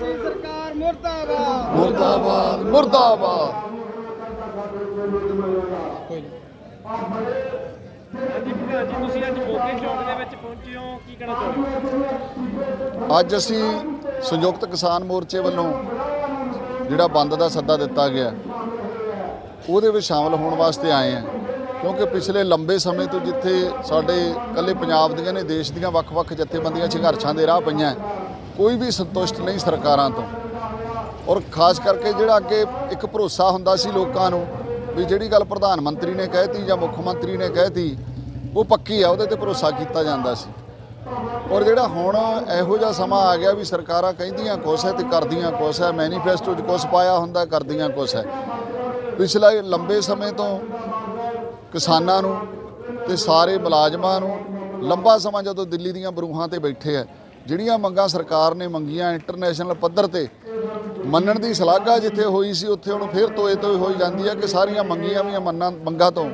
ਸਰਕਾਰ ਮੁਰਦਾਬਾਦ। ਮੁਰਦਾਬਾਦ ਤੁਸੀਂ ਅੱਜ ਮੋਗੇ ਚੌਂਕ ਦੇ ਵਿੱਚ ਪਹੁੰਚੇ ਹੋ। ਕੀ ਕਹਿਣਾ ਚਾਹੁੰਦੇ ਹੋ ਅੱਜ ਅਸੀਂ ਸੰਯੁਕਤ ਕਿਸਾਨ ਮੋਰਚੇ ਵੱਲੋਂ ਜਿਹੜਾ ਬੰਦ ਦਾ ਸੱਦਾ ਦਿੱਤਾ ਗਿਆ ਉਹਦੇ ਵਿੱਚ ਸ਼ਾਮਲ ਹੋਣ ਵਾਸਤੇ ਆਏ ਹਾਂ। ਕਿਉਂਕਿ ਪਿਛਲੇ ਲੰਬੇ ਸਮੇਂ ਤੋਂ ਜਿੱਥੇ ਸਾਡੇ ਇਕੱਲੇ ਪੰਜਾਬ ਦੀਆਂ ਨੇ ਦੇਸ਼ ਦੀਆਂ ਵੱਖ-ਵੱਖ ਜਥੇਬੰਦੀਆਂ ਸੰਘਰਸ਼ਾਂ ਦੇ ਰਾਹ ਪਈਆਂ ਕੋਈ ਵੀ ਸੰਤੁਸ਼ਟ ਨਹੀਂ ਸਰਕਾਰਾਂ ਤੋਂ। ਔਰ ਖਾਸ ਕਰਕੇ ਜਿਹੜਾ ਅੱਗੇ ਇੱਕ ਭਰੋਸਾ ਹੁੰਦਾ ਸੀ ਲੋਕਾਂ ਨੂੰ ਵੀ ਜਿਹੜੀ ਗੱਲ ਪ੍ਰਧਾਨ ਮੰਤਰੀ ਨੇ ਕਹਿਤੀ ਜਾਂ ਮੁੱਖ ਮੰਤਰੀ ਨੇ ਕਹਿਤੀ, ਉਹ ਪੱਕੀ ਆ, ਉਹਦੇ ਤੇ ਭਰੋਸਾ ਕੀਤਾ ਜਾਂਦਾ ਸੀ। ਔਰ ਜਿਹੜਾ ਹੁਣ ਇਹੋ ਜਿਹਾ ਸਮਾਂ ਆ ਗਿਆ ਵੀ ਸਰਕਾਰਾਂ ਕਹਿੰਦੀਆਂ ਕੁਛ ਹੈ ਤੇ ਕਰਦੀਆਂ ਕੁਛ ਹੈ, ਮੈਨੀਫੈਸਟੋ 'ਚ ਕੁਛ ਪਾਇਆ ਹੁੰਦਾ, ਕਰਦੀਆਂ ਕੁਛ ਹੈ। ਪਿਛਲੇ ਲੰਬੇ ਸਮੇਂ ਤੋਂ ਕਿਸਾਨਾਂ ਨੂੰ ਤੇ ਸਾਰੇ ਮੁਲਾਜ਼ਮਾਂ ਨੂੰ ਲੰਬਾ ਸਮਾਂ ਜਦੋਂ ਦਿੱਲੀ ਦੀਆਂ ਬਰੂਹਾਂ ਤੇ ਬੈਠੇ ਆ ਜਿਹੜੀਆਂ ਮੰਗਾਂ ਸਰਕਾਰ ਨੇ ਮੰਗੀਆਂ ਇੰਟਰਨੈਸ਼ਨਲ ਪੱਧਰ ਤੇ ਮੰਨਣ ਦੀ ਸ਼ਲਾਘਾ ਜਿੱਥੇ ਹੋਈ ਸੀ, ਉੱਥੇ ਹੁਣ ਫੇਰ ਤੋਏ ਤੋਏ ਹੋਈ ਜਾਂਦੀ ਹੈ ਕਿ ਸਾਰੀਆਂ ਮੰਗੀਆਂ ਵੀ ਮੰਨਾਂ, ਮੰਗਾਂ ਤੋਂ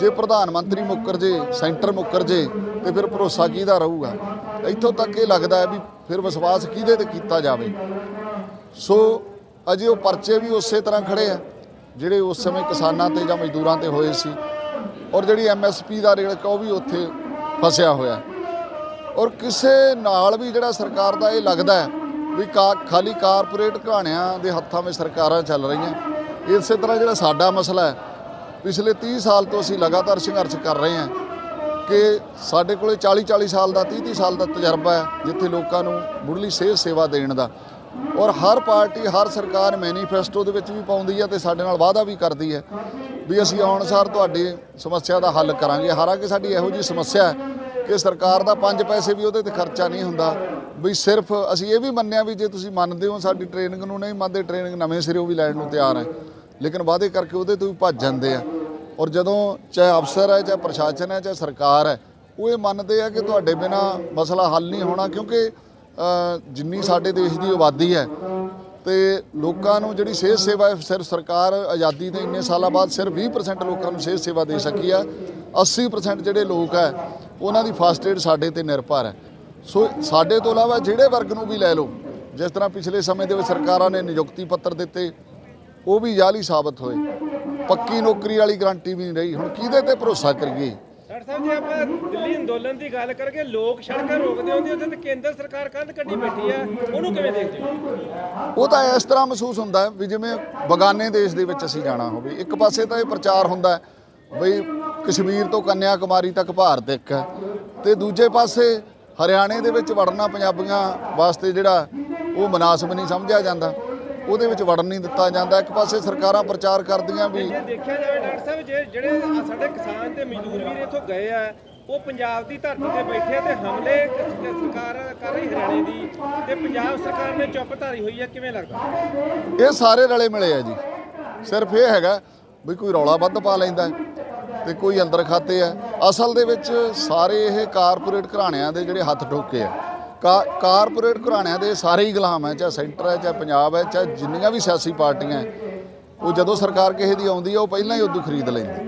ਜੇ ਪ੍ਰਧਾਨ ਮੰਤਰੀ ਮੁੱਕਰ ਜੇ, ਸੈਂਟਰ ਮੁੱਕਰ ਜੇ ਤੇ ਫਿਰ ਭਰੋਸਾ ਕਿਹਦਾ ਰਹੂਗਾ? ਇੱਥੋਂ ਤੱਕ ਇਹ ਲੱਗਦਾ ਹੈ ਵੀ ਫਿਰ ਵਿਸ਼ਵਾਸ ਕਿਹਦੇ ਤੇ ਕੀਤਾ ਜਾਵੇ? ਸੋ ਅਜੇ ਉਹ ਪਰਚੇ ਵੀ ਉਸੇ ਤਰ੍ਹਾਂ ਖੜੇ ਆ, ਜਿਹੜੇ ਉਸ ਸਮੇਂ ਕਿਸਾਨਾਂ ਤੇ ਜਾਂ ਮਜ਼ਦੂਰਾਂ ਤੇ ਹੋਏ ਸੀ ਔਰ ਜਿਹੜੀ ਐਮਐਸਪੀ ਦਾ ਰੇਟ ਉਹ ਵੀ ਉੱਥੇ ਫਸਿਆ ਹੋਇਆ। ਔਰ ਕਿਸੇ ਨਾਲ ਵੀ ਜਿਹੜਾ ਸਰਕਾਰ ਦਾ ਇਹ ਲੱਗਦਾ ਹੈ ਵੀ ਕਾ ਖਾਲੀ ਕਾਰਪੋਰੇਟ ਘਰਾਣਿਆਂ ਦੇ ਹੱਥਾਂ ਵਿੱਚ ਸਰਕਾਰਾਂ ਚੱਲ ਰਹੀਆਂ, ਇਸੇ ਤਰ੍ਹਾਂ ਜਿਹੜਾ ਸਾਡਾ ਮਸਲਾ ਹੈ, ਪਿਛਲੇ 30 ਸਾਲ ਤੋਂ ਅਸੀਂ ਲਗਾਤਾਰ ਸੰਘਰਸ਼ ਕਰ ਰਹੇ ਹਾਂ ਕਿ ਸਾਡੇ ਕੋਲੇ 40 40 ਸਾਲ ਦਾ 30 30 ਸਾਲ ਦਾ ਤਜਰਬਾ ਹੈ, ਜਿੱਥੇ ਲੋਕਾਂ ਨੂੰ ਮੁੱਢਲੀ ਸਿਹਤ ਸੇਵਾ ਦੇਣ ਦਾ। ਔਰ ਹਰ ਪਾਰਟੀ, ਹਰ ਸਰਕਾਰ ਮੈਨੀਫੈਸਟੋ ਦੇ ਵਿੱਚ ਵੀ ਪਾਉਂਦੀ ਹੈ ਤੇ ਸਾਡੇ ਨਾਲ ਵਾਅਦਾ ਵੀ ਕਰਦੀ ਹੈ ਵੀ ਅਸੀਂ ਆਉਣ ਸਾਰ ਤੁਹਾਡੀ ਸਮੱਸਿਆ ਦਾ ਹੱਲ ਕਰਾਂਗੇ। ਹਾਲਾਂਕਿ ਸਾਡੀ ਇਹੋ ਜੀ ਸਮੱਸਿਆ ਹੈ ਕਿ ਸਰਕਾਰ ਦਾ 5 ਪੈਸੇ ਵੀ ਉਹਦੇ ਤੇ ਖਰਚਾ ਨਹੀਂ ਹੁੰਦਾ, ਵੀ ਸਿਰਫ ਅਸੀਂ ਇਹ ਵੀ ਮੰਨਿਆ ਵੀ ਜੇ ਤੁਸੀਂ ਮੰਨਦੇ ਹੋ ਸਾਡੀ ਟ੍ਰੇਨਿੰਗ ਨੂੰ ਨਹੀਂ, ਮੰਨਦੇ ਟ੍ਰੇਨਿੰਗ ਨਵੇਂ ਸਿਰੋਂ ਵੀ ਲੈਣ ਨੂੰ ਤਿਆਰ ਹੈ, ਲੇਕਿਨ ਵਾਅਦੇ ਕਰਕੇ ਉਹਦੇ ਤੋਂ ਵੀ ਭੱਜ ਜਾਂਦੇ ਆ। ਔਰ ਜਦੋਂ ਚਾਹੇ ਅਫਸਰ ਹੈ, ਚਾਹੇ ਪ੍ਰਸ਼ਾਸਨ ਹੈ, ਚਾਹੇ ਸਰਕਾਰ ਹੈ, ਉਹ ਇਹ ਮੰਨਦੇ ਆ ਕਿ ਤੁਹਾਡੇ ਬਿਨਾ ਮਸਲਾ ਹੱਲ ਨਹੀਂ ਹੋਣਾ ਕਿਉਂਕਿ ਜਿੰਨੀ ਸਾਡੇ ਦੇਸ਼ ਦੀ ਆਬਾਦੀ ਹੈ ਤੇ ਲੋਕਾਂ ਨੂੰ ਜਿਹੜੀ ਸਿਹਤ ਸੇਵਾ ਸਿਰਫ ਸਰਕਾਰ ਆਜ਼ਾਦੀ ਦੇ ਇੰਨੇ ਸਾਲਾਂ ਬਾਅਦ ਸਿਰਫ 20% ਲੋਕਾਂ ਨੂੰ ਸਿਹਤ ਸੇਵਾ ਦੇ ਸਕੀ ਆ 80% ਜਿਹੜੇ ਲੋਕ ਹੈ, ਉਹਨਾਂ ਦੀ ਫਸਟ ਏਡ ਸਾਡੇ ਤੇ ਨਿਰਭਰ ਹੈ। ਸੋ ਸਾਡੇ ਤੋਂ ਇਲਾਵਾ ਜਿਹੜੇ ਵਰਗ ਨੂੰ ਵੀ ਲੈ ਲਓ, ਜਿਸ ਤਰ੍ਹਾਂ ਪਿਛਲੇ ਸਮੇਂ ਦੇ ਵਿੱਚ ਸਰਕਾਰਾਂ ਨੇ ਨਿਯੁਕਤੀ ਪੱਤਰ ਦਿੱਤੇ, ਉਹ ਵੀ ਜਾਲੀ ਸਾਬਤ ਹੋਏ। ਪੱਕੀ ਨੌਕਰੀ ਵਾਲੀ ਗਰੰਟੀ ਵੀ ਨਹੀਂ ਰਹੀ, ਹੁਣ ਕਿਹਦੇ ਤੇ ਭਰੋਸਾ ਕਰੀਏ? ਡਾਕਟਰ ਸਾਹਿਬ ਜੇ, ਆਪਾਂ ਦਿੱਲੀ ਅੰਦੋਲਨ ਦੀ ਗੱਲ ਕਰਕੇ ਲੋਕ ਸੜਕਾਂ ਰੋਕਦੇ ਹੁੰਦੇ ਉੱਥੇ ਤੇ ਕੇਂਦਰ ਸਰਕਾਰ ਕੰਧ ਕੱਢੀ ਬੈਠੀ ਆ, ਉਹਨੂੰ ਕਿਵੇਂ ਦੇਖਦੇ ਹੋ? ਉਹ ਤਾਂ ਇਸ ਤਰ੍ਹਾਂ ਮਹਿਸੂਸ ਹੁੰਦਾ ਵੀ ਜਿਵੇਂ ਬਗਾਨੇ ਦੇਸ਼ ਦੇ ਵਿੱਚ ਅਸੀਂ ਜਾਣਾ ਹੋਵੇ, ਇੱਕ ਪਾਸੇ ਤਾਂ ਇਹ ਪ੍ਰਚਾਰ ਹੁੰਦਾ ਹੈ ਬਈ ਕਸ਼ਮੀਰ ਤੋਂ ਕੰਨਿਆ ਕੁਮਾਰੀ ਤੱਕ ਭਾਰਤ ਇੱਕ ਹੈ ਤੇ ਦੂਜੇ ਪਾਸੇ ਹਰਿਆਣੇ ਦੇ ਵਿੱਚ ਵੜਨਾ ਪੰਜਾਬੀਆਂ ਵਾਸਤੇ ਜਿਹੜਾ ਉਹ ਮਨਾਸਬ ਨਹੀਂ ਸਮਝਿਆ ਜਾਂਦਾ। ਉਹਦੇ ਵਿੱਚ ਵੜਨ ਨਹੀਂ ਦਿੱਤਾ ਜਾਂਦਾ। ਇੱਕ ਪਾਸੇ ਸਰਕਾਰਾਂ ਪ੍ਰਚਾਰ ਕਰਦੀਆਂ ਵੀ ਦੇਖਿਆ ਜਾਵੇ ਡਾਕਟਰ ਸਾਹਿਬ ਜੇ ਜਿਹੜੇ ਸਾਡੇ ਕਿਸਾਨ ਤੇ ਮਜ਼ਦੂਰ ਵੀਰ ਇੱਥੋਂ ਗਏ ਆ ਉਹ ਪੰਜਾਬ ਦੀ ਧਰਤੀ ਤੇ ਬੈਠੇ ਤੇ ਹਮਲੇ ਸਰਕਾਰ ਕਰ ਰਹੀ ਹਰਿਆਣੇ ਦੀ ਤੇ ਪੰਜਾਬ ਸਰਕਾਰ ਨੇ ਚੁੱਪ ਧਾਰੀ ਹੋਈ ਆ ਕਿਵੇਂ ਲੱਗਦਾ? ਇਹ ਸਾਰੇ ਰਲੇ ਮਿਲੇ ਆ ਜੀ। ਸਿਰਫ ਇਹ ਹੈਗਾ ਵੀ ਕੋਈ ਰੌਲਾ ਵੱਧ ਪਾ ਲੈਂਦਾ ਹੈ ਤੇ ਕੋਈ ਅੰਦਰ ਖਾਤੇ ਆ। ਅਸਲ ਦੇ ਵਿੱਚ ਸਾਰੇ ਇਹ ਕਾਰਪੋਰੇਟ ਘਰਾਣਿਆਂ ਦੇ ਜਿਹੜੇ ਹੱਥ ਠੋਕੇ ਆ। ਕਾਰਪੋਰੇਟ ਘਰਾਣਿਆਂ ਦੇ ਸਾਰੇ ਹੀ ਗੁਲਾਮ ਹੈ, ਚਾਹੇ ਸੈਂਟਰ ਹੈ, ਚਾਹੇ ਪੰਜਾਬ ਹੈ, ਚਾਹੇ ਜਿੰਨੀਆਂ ਵੀ ਸਿਆਸੀ ਪਾਰਟੀਆਂ ਉਹ ਜਦੋਂ ਸਰਕਾਰ ਕਿਸੇ ਦੀ ਆਉਂਦੀ ਹੈ, ਉਹ ਪਹਿਲਾਂ ਹੀ ਉਦੋਂ ਖਰੀਦ ਲੈਂਦੀ